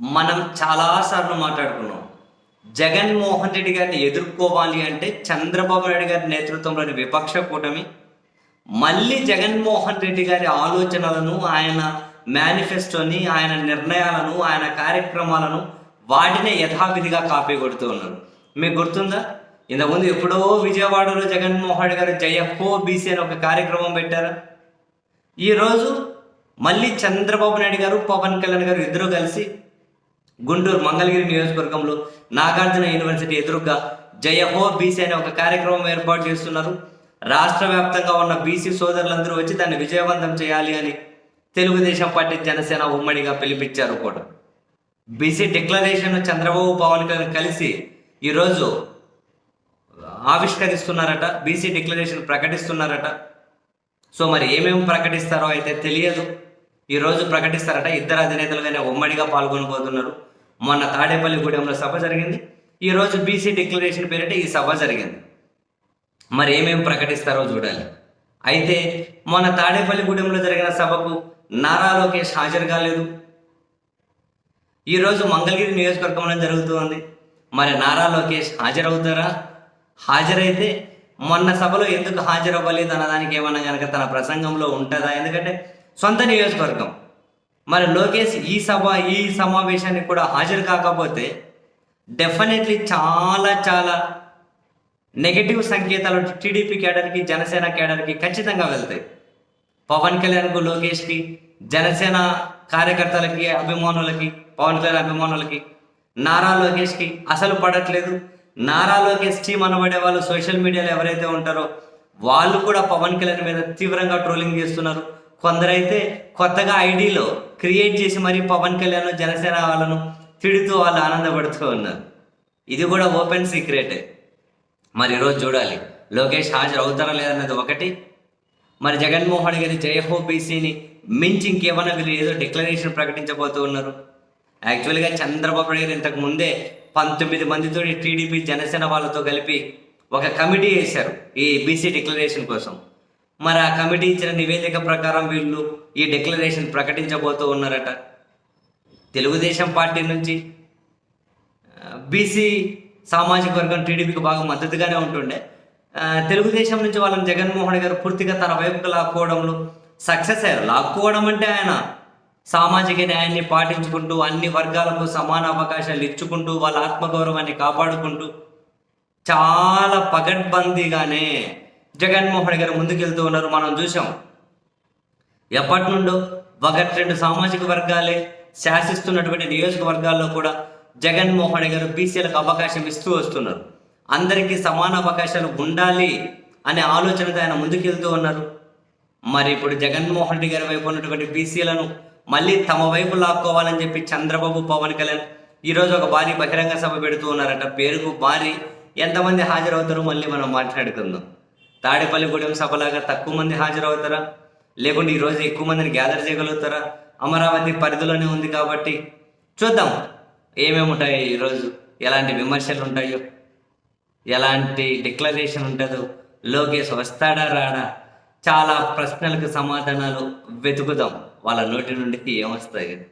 మనం చాలాసార్లు మాట్లాడుకున్నాం. జగన్మోహన్ రెడ్డి గారిని ఎదుర్కోవాలి అంటే చంద్రబాబు నాయుడు గారి నేతృత్వంలోని విపక్ష కూటమి మళ్ళీ జగన్మోహన్ రెడ్డి గారి ఆలోచనలను ఆయన మేనిఫెస్టోని ఆయన నిర్ణయాలను ఆయన కార్యక్రమాలను వాటినే యథావిధిగా కాపీ కొడుతూ ఉన్నారు. మీకు గుర్తుందా? ఇంతకుముందు ఎప్పుడో విజయవాడలో జగన్మోహన్ రెడ్డి గారు జయహో బీసీ అని ఒక కార్యక్రమం పెట్టారా? ఈరోజు మళ్ళీ చంద్రబాబు నాయుడు గారు పవన్ కళ్యాణ్ గారు ఇద్దరు కలిసి గుంటూరు మంగళగిరి నియోజకవర్గంలో నాగార్జున యూనివర్సిటీ ఎదురుగా జయహో బీసీ అనే ఒక కార్యక్రమం ఏర్పాటు చేస్తున్నారు. రాష్ట్ర వ్యాప్తంగా ఉన్న బీసీ సోదరులందరూ వచ్చి దాన్ని విజయవంతం చేయాలి అని తెలుగుదేశం పార్టీ జనసేన ఉమ్మడిగా పిలిపించారు కూడా. బీసీ డిక్లరేషన్ చంద్రబాబు పవన్ కళ్యాణ్ కలిసి ఈరోజు ఆవిష్కరిస్తున్నారట బీసీ డిక్లరేషన్ ప్రకటిస్తున్నారట. సో మరి ఏమేమి ప్రకటిస్తారో అయితే తెలియదు. ఈరోజు ప్రకటిస్తారట ఇద్దరు అధినేతలుగానే ఉమ్మడిగా పాల్గొనబోతున్నారు. మొన్న తాడేపల్లిగూడెంలో సభ జరిగింది. ఈరోజు బీసీ డిక్లరేషన్ పేరిట ఈ సభ జరిగింది. మరి ఏమేమి ప్రకటిస్తారో చూడాలి. అయితే మొన్న తాడేపల్లిగూడెంలో జరిగిన సభకు నారా లోకేష్ హాజరు కాలేదు. ఈరోజు మంగళగిరి నియోజకవర్గంలో జరుగుతుంది. మరి నారా లోకేష్ హాజరవుతారా? హాజరైతే మొన్న సభలో ఎందుకు హాజరవ్వలేదు అన్నదానికి ఏమన్నా కనుక తన ప్రసంగంలో ఉంటుందా? ఎందుకంటే సొంత నియోజకవర్గం. మరి లోకేష్ ఈ సభ ఈ సమావేశానికి కూడా హాజరు కాకపోతే డెఫినెట్లీ చాలా చాలా నెగటివ్ సంకేతాలు టీడీపీ కేడర్కి జనసేన కేడర్కి ఖచ్చితంగా వెళ్తాయి. పవన్ కళ్యాణ్కు లోకేష్కి జనసేన కార్యకర్తలకి అభిమానులకి పవన్ కళ్యాణ్ అభిమానులకి నారా లోకేష్కి అసలు పడట్లేదు. నారా లోకేష్ టీం అనబడే వాళ్ళు సోషల్ మీడియాలో ఎవరైతే ఉంటారో వాళ్ళు కూడా పవన్ కళ్యాణ్ మీద తీవ్రంగా ట్రోలింగ్ చేస్తున్నారు. కొందరైతే కొత్తగా ఐడీలో క్రియేట్ చేసి మరీ పవన్ కళ్యాణ్ జనసేన వాళ్ళను తిడుతూ వాళ్ళు ఆనందపడుతూ ఉన్నారు. ఇది కూడా ఓపెన్ సీక్రెట్. మరి ఈరోజు చూడాలి. లోకేష్ హాజరు అవుతారా లేదన్నది ఒకటి. మరి జగన్మోహన్ గారి జయహో బీసీని మించి ఇంకేమన్నా వీళ్ళు ఏదో డిక్లరేషన్ ప్రకటించబోతూ ఉన్నారు. యాక్చువల్గా చంద్రబాబు నాయుడు గారు ఇంతకు ముందే పంతొమ్మిది మందితో టీడీపీ జనసేన వాళ్ళతో కలిపి ఒక కమిటీ వేశారు ఈ బీసీ డిక్లరేషన్ కోసం. మరి ఆ కమిటీ ఇచ్చిన నివేదిక ప్రకారం వీళ్ళు ఈ డిక్లరేషన్ ప్రకటించబోతూ ఉన్నారట. తెలుగుదేశం పార్టీ నుంచి బీసీ సామాజిక వర్గం టీడీపీకి బాగా మద్దతుగానే ఉంటుండే. తెలుగుదేశం నుంచి వాళ్ళని జగన్మోహన్ గారు పూర్తిగా తన వైపుకు లాక్కోవడంలో సక్సెస్ అయ్యారు. లాక్కోవడం అంటే ఆయన సామాజిక న్యాయాన్ని పాటించుకుంటూ అన్ని వర్గాలకు సమాన అవకాశాలు ఇచ్చుకుంటూ వాళ్ళ ఆత్మగౌరవాన్ని కాపాడుకుంటూ చాలా పగడ్బందీగానే జగన్మోహన్ గారు ముందుకెళ్తూ ఉన్నారు. మనం చూసాం ఎప్పటి నుండో ఒకటి రెండు సామాజిక వర్గాలే శాసిస్తున్నటువంటి నియోజకవర్గాల్లో కూడా జగన్మోహన్ గారు బీసీలకు అవకాశం ఇస్తూ వస్తున్నారు. అందరికీ సమాన అవకాశాలు ఉండాలి అనే ఆలోచనతో ఆయన ముందుకెళ్తూ ఉన్నారు. మరి ఇప్పుడు జగన్మోహన్ రెడ్డి గారి వైపు ఉన్నటువంటి బీసీలను మళ్ళీ తమ వైపు లాక్కోవాలని చెప్పి చంద్రబాబు పవన్ కళ్యాణ్ ఈరోజు ఒక భారీ బహిరంగ సభ పెడుతూ ఉన్నారట. పేరుకు భారీ. ఎంతమంది హాజరవుతారో మళ్ళీ మనం మాట్లాడుకుందాం. తాడేపల్లిగూడెం సభలాగా తక్కువ మంది హాజరవుతారా? లేకుంటే ఈరోజు ఎక్కువ మందిని గ్యాదర్ చేయగలుగుతారా? అమరావతి పరిధిలోనే ఉంది కాబట్టి చూద్దాం. ఏమేమి ఉంటాయి ఈరోజు ఎలాంటి విమర్శలు ఉంటాయో? ఎలాంటి డిక్లరేషన్ ఉంటుందో? లోకేష్ వస్తాడా రాడా? చాలా ప్రశ్నలకు సమాధానాలు వెతుకుదాం. వాళ్ళ నోటి నుండి ఏమొస్తాయి?